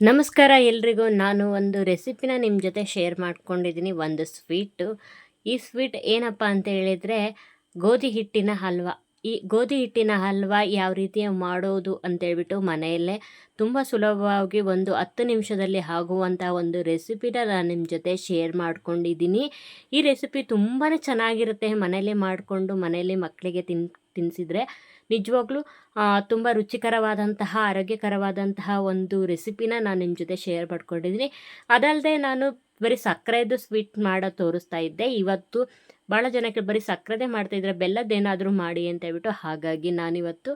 ನಮಸ್ಕಾರ ಎಲ್ರಿಗೂ. ನಾನು ಒಂದು ರೆಸಿಪಿನ ನಿಮ್ಮ ಜೊತೆ ಶೇರ್ ಮಾಡ್ಕೊಂಡಿದ್ದೀನಿ. ಒಂದು ಸ್ವೀಟು. ಈ ಸ್ವೀಟ್ ಏನಪ್ಪ ಅಂತ ಹೇಳಿದರೆ, ಗೋಧಿ ಹಿಟ್ಟಿನ ಹಲ್ವಾ. ಈ ಗೋಧಿ ಹಿಟ್ಟಿನ ಹಲ್ವಾ ಯಾವ ರೀತಿ ಮಾಡೋದು ಅಂತೇಳ್ಬಿಟ್ಟು ಮನೆಯಲ್ಲೇ ತುಂಬ ಸುಲಭವಾಗಿ ಒಂದು ಹತ್ತು ನಿಮಿಷದಲ್ಲಿ ಆಗುವಂಥ ಒಂದು ರೆಸಿಪಿನ ನಾನು ನಿಮ್ಮ ಜೊತೆ ಶೇರ್ ಮಾಡ್ಕೊಂಡಿದ್ದೀನಿ. ಈ ರೆಸಿಪಿ ತುಂಬಾ ಚೆನ್ನಾಗಿರುತ್ತೆ. ಮನೆಯಲ್ಲೇ ಮಾಡಿಕೊಂಡು ಮನೆಯಲ್ಲಿ ಮಕ್ಕಳಿಗೆ ತಿನ್ ತಿನ್ನಿಸಿದ್ರೆ ನಿಜವಾಗ್ಲೂ ತುಂಬ ರುಚಿಕರವಾದಂತಹ, ಆರೋಗ್ಯಕರವಾದಂತಹ ಒಂದು ರೆಸಿಪಿನ ನಾನು ನಿಮ್ಮ ಜೊತೆ ಶೇರ್ ಮಾಡ್ಕೊಂಡಿದ್ದೀನಿ. ಅದಲ್ಲದೆ ನಾನು ಬರೀ ಸಕ್ಕರೆದು ಸ್ವೀಟ್ ಮಾಡೋ ತೋರಿಸ್ತಾ ಇದ್ದೆ. ಇವತ್ತು ಭಾಳ ಜನಕ್ಕೆ ಬರೀ ಸಕ್ಕರೆದೇ ಮಾಡ್ತಾಯಿದ್ರೆ ಬೆಲ್ಲದ್ದೇನಾದರೂ ಮಾಡಿ ಅಂತ ಹೇಳ್ಬಿಟ್ಟು ಹಾಗಾಗಿ ನಾನಿವತ್ತು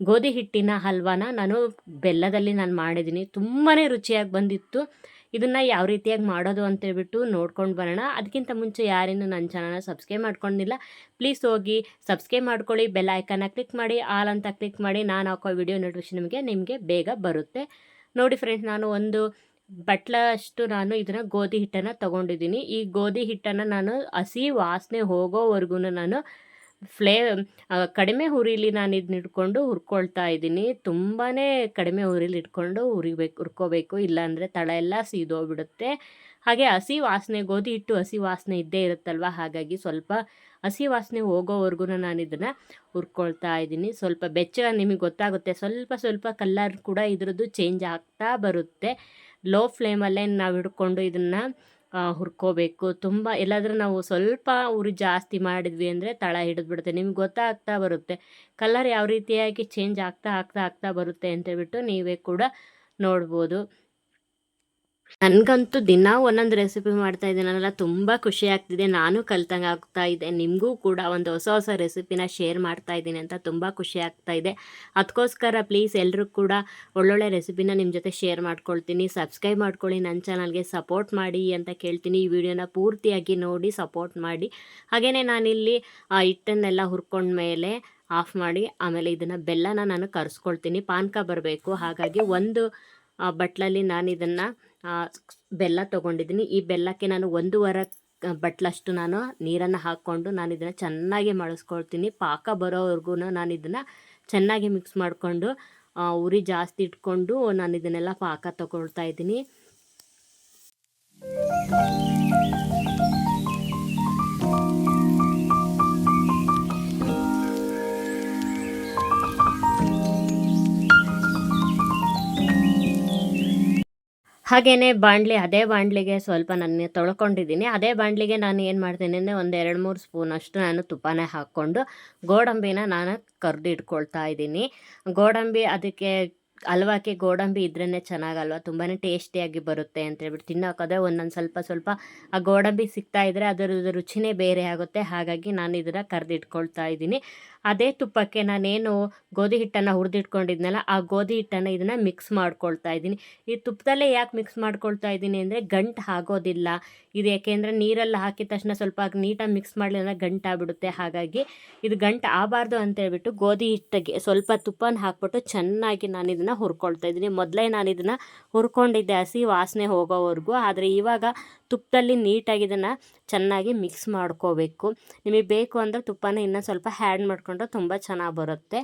ಗೋಧಿ ಹಿಟ್ಟಿನ ಹಲ್ವಾನ ನಾನು ಬೆಲ್ಲದಲ್ಲಿ ನಾನು ಮಾಡಿದ್ದೀನಿ. ತುಂಬಾ ರುಚಿಯಾಗಿ ಬಂದಿತ್ತು. ಇದನ್ನು ಯಾವ ರೀತಿಯಾಗಿ ಮಾಡೋದು ಅಂತೇಳ್ಬಿಟ್ಟು ನೋಡ್ಕೊಂಡು ಬರೋಣ. ಅದಕ್ಕಿಂತ ಮುಂಚೆ ಯಾರೇನು ನನ್ನ ಚಾನಲ್ನ ಸಬ್ಸ್ಕ್ರೈಬ್ ಮಾಡ್ಕೊಂಡಿಲ್ಲ. ಪ್ಲೀಸ್ ಹೋಗಿ ಸಬ್ಸ್ಕ್ರೈಬ್ ಮಾಡ್ಕೊಳ್ಳಿ ಬೆಲ್ ಐಕನ್ನ ಕ್ಲಿಕ್ ಮಾಡಿ ಆಲ್ ಅಂತ ಕ್ಲಿಕ್ ಮಾಡಿ ನಾನು ಹಾಕೋ ವಿಡಿಯೋ ನೋಟಿಫಿಕೇಶನ್ ನಿಮಗೆ ನಿಮಗೆ ಬೇಗ ಬರುತ್ತೆ. ನೋಡಿ ಫ್ರೆಂಡ್ಸ್ ನಾನು ಒಂದು ಬಟ್ಲಷ್ಟು ನಾನು ಇದನ್ನು ಗೋಧಿ ಹಿಟ್ಟನ್ನು ತೊಗೊಂಡಿದ್ದೀನಿ. ಈ ಗೋಧಿ ಹಿಟ್ಟನ್ನು ನಾನು ಹಸಿ ವಾಸನೆ ಹೋಗೋವರೆಗೂ ನಾನು ಫ್ಲೇ ಕಡಿಮೆ ಹುರಿಲಿ ನಾನು ಇದನ್ನ ಇಟ್ಕೊಂಡು ಹುರ್ಕೊಳ್ತಾ ಇದ್ದೀನಿ. ತುಂಬಾ ಕಡಿಮೆ ಹುರಿಲಿ ಇಟ್ಕೊಂಡು ಹುರಿಬೇಕು, ಹುರ್ಕೋಬೇಕು. ಇಲ್ಲಾಂದರೆ ತಳ ಎಲ್ಲ ಸೀದೋಗ್ಬಿಡುತ್ತೆ. ಹಾಗೆ ಹಸಿ ವಾಸನೆ, ಗೋಧಿ ಹಿಟ್ಟು ಹಸಿ ವಾಸನೆ ಇದ್ದೇ ಇರುತ್ತಲ್ವ? ಹಾಗಾಗಿ ಸ್ವಲ್ಪ ಹಸಿ ವಾಸನೆ ಹೋಗೋವರೆಗೂ ನಾನು ಇದನ್ನು ಹುರ್ಕೊಳ್ತಾ ಇದ್ದೀನಿ. ಸ್ವಲ್ಪ ಬೆಚ್ಚ ನಿಮಗೆ ಗೊತ್ತಾಗುತ್ತೆ. ಸ್ವಲ್ಪ ಸ್ವಲ್ಪ ಕಲ್ಲರ್ ಕೂಡ ಇದರದ್ದು ಚೇಂಜ್ ಆಗ್ತಾ ಬರುತ್ತೆ. ಲೋ ಫ್ಲೇಮಲ್ಲೇ ನಾವು ಹಿಡ್ಕೊಂಡು ಇದನ್ನು ಹುರ್ಕೋಬೇಕು. ತುಂಬ ಎಲ್ಲಾದರೂ ನಾವು ಸ್ವಲ್ಪ ಉರಿ ಜಾಸ್ತಿ ಮಾಡಿದ್ವಿ ಅಂದರೆ ತಳ ಹಿಡಿದ್ಬಿಡುತ್ತೆ. ನಿಮ್ಗೆ ಗೊತ್ತಾಗ್ತಾ ಬರುತ್ತೆ. ಕಲರ್ ಯಾವ ರೀತಿಯಾಗಿ ಚೇಂಜ್ ಆಗ್ತಾ ಆಗ್ತಾ ಆಗ್ತಾ ಬರುತ್ತೆ ಅಂತೇಳ್ಬಿಟ್ಟು ನೀವೇ ಕೂಡ ನೋಡ್ಬೋದು. ನನಗಂತೂ ದಿನ ಒಂದೊಂದು ರೆಸಿಪಿ ಮಾಡ್ತಾ ಇದ್ದೀನಲ್ಲ ತುಂಬ ಖುಷಿ ಆಗ್ತಿದೆ. ನಾನು ಕಲ್ತಂಗೆ ಆಗ್ತಾ ಇದೆ. ನಿಮಗೂ ಕೂಡ ಒಂದು ಹೊಸ ಹೊಸ ರೆಸಿಪಿನ ಶೇರ್ ಮಾಡ್ತಾ ಇದ್ದೀನಿ ಅಂತ ತುಂಬ ಖುಷಿ ಆಗ್ತಾ ಇದೆ. ಅದಕ್ಕೋಸ್ಕರ ಪ್ಲೀಸ್ ಎಲ್ಲರೂ ಕೂಡ ಒಳ್ಳೊಳ್ಳೆ ರೆಸಿಪಿನ ನಿಮ್ಮ ಜೊತೆ ಶೇರ್ ಮಾಡ್ಕೊಳ್ತೀನಿ. ಸಬ್ಸ್ಕ್ರೈಬ್ ಮಾಡ್ಕೊಳ್ಳಿ. ನನ್ನ ಚಾನಲ್ಗೆ ಸಪೋರ್ಟ್ ಮಾಡಿ ಅಂತ ಕೇಳ್ತೀನಿ. ಈ ವಿಡಿಯೋನ ಪೂರ್ತಿಯಾಗಿ ನೋಡಿ ಸಪೋರ್ಟ್ ಮಾಡಿ. ಹಾಗೆಯೇ ನಾನಿಲ್ಲಿ ಹಿಟ್ಟನ್ನೆಲ್ಲ ಹುರ್ಕೊಂಡ್ಮೇಲೆ ಆಫ್ ಮಾಡಿ, ಆಮೇಲೆ ಇದನ್ನು ಬೆಲ್ಲನ ನಾನು ಕರೆಸ್ಕೊಳ್ತೀನಿ. ಪಾನಕ ಬರಬೇಕು. ಹಾಗಾಗಿ ಒಂದು ಬಟ್ಲಲ್ಲಿ ನಾನು ಇದನ್ನು ಬೆಲ್ಲ ತೊಗೊಂಡಿದ್ದೀನಿ. ಈ ಬೆಲ್ಲಕ್ಕೆ ನಾನು ಒಂದೂವರೆ ಬಟ್ಲಷ್ಟು ನಾನು ನೀರನ್ನು ಹಾಕ್ಕೊಂಡು ನಾನು ಇದನ್ನು ಚೆನ್ನಾಗಿ ಮಳಸ್ಕೊಳ್ತೀನಿ. ಪಾಕ ಬರೋವರೆಗೂ ನಾನು ಇದನ್ನು ಚೆನ್ನಾಗಿ ಮಿಕ್ಸ್ ಮಾಡಿಕೊಂಡು ಉರಿ ಜಾಸ್ತಿ ಇಟ್ಕೊಂಡು ನಾನು ಇದನ್ನೆಲ್ಲ ಪಾಕ ತಗೊಳ್ತಾ ಇದ್ದೀನಿ. ಹಾಗೆಯೇ ಬಾಣಲಿ ಅದೇ ಬಾಣಲಿಗೆ ಸ್ವಲ್ಪ ನಾನು ತೊಳ್ಕೊಂಡಿದ್ದೀನಿ. ಅದೇ ಬಾಣಲಿಗೆ ನಾನು ಏನು ಮಾಡ್ತೀನಿ ಅಂದರೆ ಒಂದು ಎರಡು ಮೂರು ಸ್ಪೂನಷ್ಟು ನಾನು ತುಪ್ಪನೇ ಹಾಕ್ಕೊಂಡು ಗೋಡಂಬಿನ ನಾನು ಕರ್ದು ಇಟ್ಕೊಳ್ತಾ ಇದ್ದೀನಿ. ಗೋಡಂಬಿ ಅದಕ್ಕೆ ಹಲ್ವಾಕ್ಕೆ ಗೋಡಂಬಿ ಇದ್ರೇ ಚೆನ್ನಾಗಲ್ವ? ತುಂಬಾ ಟೇಸ್ಟಿಯಾಗಿ ಬರುತ್ತೆ ಅಂತೇಳ್ಬಿಟ್ಟು ತಿನ್ನೋಕೋದ್ರೆ ಒಂದೊಂದು ಸ್ವಲ್ಪ ಸ್ವಲ್ಪ ಆ ಗೋಡಂಬಿ ಸಿಗ್ತಾ ಇದ್ದರೆ ಅದರ ರುಚಿನೇ ಬೇರೆ ಆಗುತ್ತೆ. ಹಾಗಾಗಿ ನಾನು ಇದನ್ನು ಕರೆದಿಟ್ಕೊಳ್ತಾ ಇದ್ದೀನಿ. ಅದೇ ತುಪ್ಪಕ್ಕೆ ನಾನೇನು ಗೋಧಿ ಹಿಟ್ಟನ್ನು ಹುರಿದಿಟ್ಕೊಂಡಿದ್ನಲ್ಲ, ಆ ಗೋಧಿ ಹಿಟ್ಟನ್ನು ಇದನ್ನು ಮಿಕ್ಸ್ ಮಾಡ್ಕೊಳ್ತಾ ಇದ್ದೀನಿ. ಈ ತುಪ್ಪದಲ್ಲೇ ಯಾಕೆ ಮಿಕ್ಸ್ ಮಾಡ್ಕೊಳ್ತಾ ಇದ್ದೀನಿ ಅಂದರೆ ಗಂಟು ಆಗೋದಿಲ್ಲ. ಇದು ಯಾಕೆಂದರೆ ನೀರಲ್ಲಿ ಹಾಕಿದ ತಕ್ಷಣ ಸ್ವಲ್ಪ ನೀಟಾಗಿ ಮಿಕ್ಸ್ ಮಾಡಲಿ ಅಂದರೆ ಗಂಟು ಆಗಿಬಿಡುತ್ತೆ. ಹಾಗಾಗಿ ಇದು ಗಂಟು ಆಗಬಾರ್ದು ಅಂತೇಳ್ಬಿಟ್ಟು ಗೋಧಿ ಹಿಟ್ಟಿಗೆ ಸ್ವಲ್ಪ ತುಪ್ಪನ ಹಾಕ್ಬಿಟ್ಟು ಚೆನ್ನಾಗಿ ನಾನು ಇದನ್ನು ಹುರ್ಕೊಳ್ತಾ ಇದ್ದೀನಿ. ಮೊದಲೇ ನಾನು ಇದನ್ನು ಹುರ್ಕೊಂಡಿದ್ದೆ ಹಸಿ ವಾಸನೆ ಹೋಗೋವರೆಗೂ, ಆದರೆ ಇವಾಗ ತುಪ್ಪದಲ್ಲಿ ನೀಟಾಗಿ ಇದನ್ನು ಚೆನ್ನಾಗಿ ಮಿಕ್ಸ್ ಮಾಡ್ಕೋಬೇಕು. ನಿಮಗೆ ಬೇಕು ಅಂದರೆ ತುಪ್ಪನ ಇನ್ನೂ ಸ್ವಲ್ಪ ಹ್ಯಾಡ್ ಮಾಡಿಕೊಂಡ್ರೆ ತುಂಬ ಚೆನ್ನಾಗಿ ಬರುತ್ತೆ.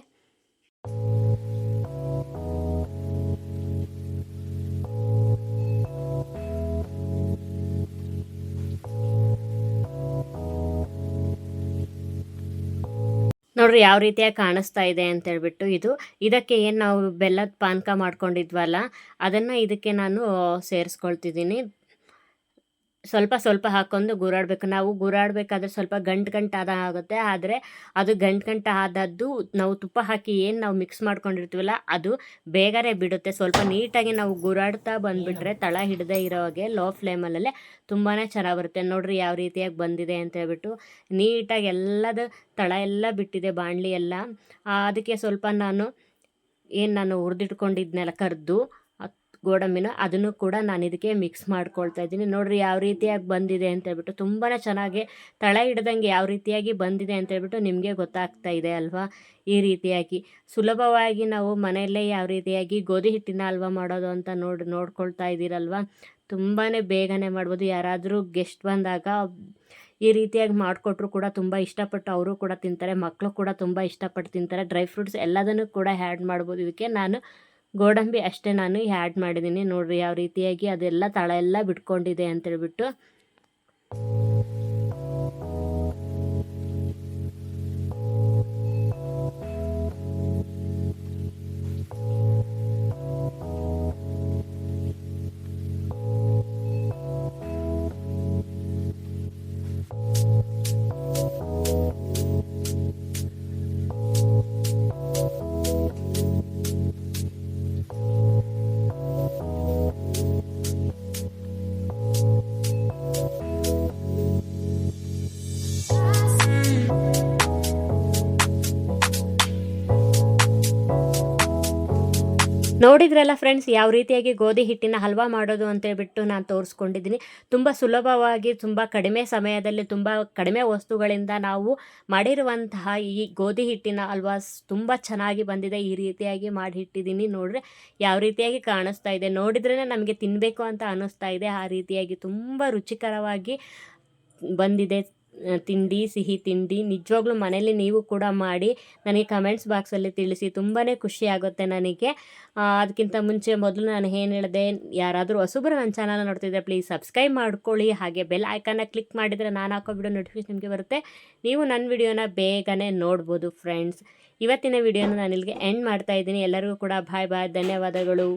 ನೋಡ್ರಿ ಯಾವ ರೀತಿಯಾಗಿ ಕಾಣಿಸ್ತಾ ಇದೆ ಅಂತ ಹೇಳ್ಬಿಟ್ಟು ಇದು. ಇದಕ್ಕೆ ಏನು ನಾವು ಬೆಲ್ಲದ ಪಾನಕ ಮಾಡ್ಕೊಂಡಿದ್ವಲ್ಲ, ಅದನ್ನು ಇದಕ್ಕೆ ನಾನು ಸೇರಿಸ್ಕೊಳ್ತಿದ್ದೀನಿ. ಸ್ವಲ್ಪ ಸ್ವಲ್ಪ ಹಾಕ್ಕೊಂಡು ಗೂರಾಡಬೇಕು. ನಾವು ಗೂರಾಡಬೇಕಾದ್ರೆ ಸ್ವಲ್ಪ ಗಂಟು ಗಂಟು ಆದ ಆಗುತ್ತೆ. ಆದರೆ ಅದು ಗಂಟು ಗಂಟು ಆದದ್ದು ನಾವು ತುಪ್ಪ ಹಾಕಿ ಏನು ನಾವು ಮಿಕ್ಸ್ ಮಾಡ್ಕೊಂಡಿರ್ತೀವಲ್ಲ ಅದು ಬೇಗನೆ ಬಿಡುತ್ತೆ. ಸ್ವಲ್ಪ ನೀಟಾಗಿ ನಾವು ಗುರಾಡ್ತಾ ಬಂದುಬಿಟ್ರೆ ತಳ ಹಿಡದೇ ಇರೋ ಹಾಗೆ ಲೋ ಫ್ಲೇಮಲ್ಲೇ ತುಂಬಾ ಚೆನ್ನಾಗಿ ಬರುತ್ತೆ. ನೋಡಿರಿ ಯಾವ ರೀತಿಯಾಗಿ ಬಂದಿದೆ ಅಂತ ಹೇಳ್ಬಿಟ್ಟು ನೀಟಾಗಿ ಎಲ್ಲದ ತಳ ಎಲ್ಲ ಬಿಟ್ಟಿದೆ ಬಾಣಲಿ ಎಲ್ಲ. ಅದಕ್ಕೆ ಸ್ವಲ್ಪ ನಾನು ಏನು ನಾನು ಹುರಿದಿಟ್ಕೊಂಡಿದ್ನೆಲ್ಲ ಕರೆದು ಗೋಡಂಬಿನ ಅದನ್ನು ಕೂಡ ನಾನು ಇದಕ್ಕೆ ಮಿಕ್ಸ್ ಮಾಡ್ಕೊಳ್ತಾ ಇದ್ದೀನಿ. ನೋಡಿರಿ ಯಾವ ರೀತಿಯಾಗಿ ಬಂದಿದೆ ಅಂತ ಹೇಳ್ಬಿಟ್ಟು ತುಂಬಾ ಚೆನ್ನಾಗಿ ತಳ ಹಿಡ್ದಂಗೆ ಯಾವ ರೀತಿಯಾಗಿ ಬಂದಿದೆ ಅಂತ ಹೇಳ್ಬಿಟ್ಟು ನಿಮಗೆ ಗೊತ್ತಾಗ್ತಾ ಇದೆ ಅಲ್ವಾ? ಈ ರೀತಿಯಾಗಿ ಸುಲಭವಾಗಿ ನಾವು ಮನೆಯಲ್ಲೇ ಯಾವ ರೀತಿಯಾಗಿ ಗೋಧಿ ಹಿಟ್ಟಿನ ಹಲ್ವಾ ಮಾಡೋದು ಅಂತ ನೋಡಿ ನೋಡ್ಕೊಳ್ತಾ ಇದ್ದೀರಲ್ವ? ತುಂಬಾ ಬೇಗನೆ ಮಾಡ್ಬೋದು. ಯಾರಾದರೂ ಗೆಸ್ಟ್ ಬಂದಾಗ ಈ ರೀತಿಯಾಗಿ ಮಾಡಿಕೊಟ್ರು ಕೂಡ ತುಂಬ ಇಷ್ಟಪಟ್ಟು ಅವರು ಕೂಡ ತಿಂತಾರೆ ಮಕ್ಕಳು ಕೂಡ ತುಂಬ ಇಷ್ಟಪಟ್ಟು ತಿಂತಾರೆ ಡ್ರೈ ಫ್ರೂಟ್ಸ್ ಎಲ್ಲದನ್ನು ಕೂಡ ಆ್ಯಡ್ ಮಾಡ್ಬೋದು. ಇದಕ್ಕೆ ನಾನು ಗೋಡಂಬಿ ಅಷ್ಟೇ ನಾನು ಆ್ಯಡ್ ಮಾಡಿದ್ದೀನಿ. ನೋಡಿರಿ ಯಾವ ರೀತಿಯಾಗಿ ಅದೆಲ್ಲ ತಳ ಎಲ್ಲ ಬಿಟ್ಕೊಂಡಿದೆ ಅಂತೇಳ್ಬಿಟ್ಟು. ನೋಡಿದ್ರಲ್ಲ ಫ್ರೆಂಡ್ಸ್ ಯಾವ ರೀತಿಯಾಗಿ ಗೋಧಿ ಹಿಟ್ಟಿನ ಹಲ್ವಾ ಮಾಡೋದು ಅಂತ ಅಂತೇಳ್ಬಿಟ್ಟು ನಾನು ತೋರಿಸ್ಕೊಂಡಿದ್ದೀನಿ. ತುಂಬ ಸುಲಭವಾಗಿ, ತುಂಬ ಕಡಿಮೆ ಸಮಯದಲ್ಲಿ, ತುಂಬ ಕಡಿಮೆ ವಸ್ತುಗಳಿಂದ ನಾವು ಮಾಡಿರುವಂತಹ ಈ ಗೋಧಿ ಹಿಟ್ಟಿನ ಹಲ್ವಾ ತುಂಬ ಚೆನ್ನಾಗಿ ಬಂದಿದೆ. ಈ ರೀತಿಯಾಗಿ ಮಾಡಿ ಇಟ್ಟಿದ್ದೀನಿ ನೋಡ್ರಿ, ಯಾವ ರೀತಿಯಾಗಿ ಕಾಣಿಸ್ತಾ ಇದೆ. ನೋಡಿದ್ರೇ ನಮಗೆ ತಿನ್ನಬೇಕು ಅಂತ ಅನ್ನಿಸ್ತಾ ಇದೆ. ಆ ರೀತಿಯಾಗಿ ತುಂಬ ರುಚಿಕರವಾಗಿ ಬಂದಿದೆ. ತಿಂಡಿ, ಸಿಹಿ ತಿಂಡಿ ನಿಜವಾಗ್ಲೂ ಮನೇಲಿ ನೀವು ಕೂಡ ಮಾಡಿ ನನಗೆ ಕಮೆಂಟ್ಸ್ ಬಾಕ್ಸಲ್ಲಿ ತಿಳಿಸಿ ತುಂಬಾ ಖುಷಿ ಆಗುತ್ತೆ ನನಗೆ. ಅದಕ್ಕಿಂತ ಮುಂಚೆ ಮೊದಲು ನಾನು ಏನು ಹೇಳಿದೆ, ಯಾರಾದರೂ ಹೊಸಬ್ರು ನನ್ನ ಚಾನಲ್ ನೋಡ್ತಿದ್ದೆ ಪ್ಲೀಸ್ ಸಬ್ಸ್ಕ್ರೈಬ್ ಮಾಡ್ಕೊಳ್ಳಿ. ಹಾಗೆ ಬೆಲ್ ಐಕನ್ನ ಕ್ಲಿಕ್ ಮಾಡಿದರೆ ನಾನು ಹಾಕೋ ವಿಡಿಯೋ ನೋಟಿಫಿಕೇಶನ್ ನಿಮಗೆ ಬರುತ್ತೆ. ನೀವು ನನ್ನ ವಿಡಿಯೋನ ಬೇಗನೆ ನೋಡ್ಬೋದು ಫ್ರೆಂಡ್ಸ್ ಇವತ್ತಿನ ವಿಡಿಯೋನ ನಾನು ಇಲ್ಲಿಗೆ ಎಂಡ್ ಮಾಡ್ತಾ ಇದ್ದೀನಿ. ಎಲ್ಲರಿಗೂ ಕೂಡ ಬಾಯ್ ಬಾಯ್ ಧನ್ಯವಾದಗಳು.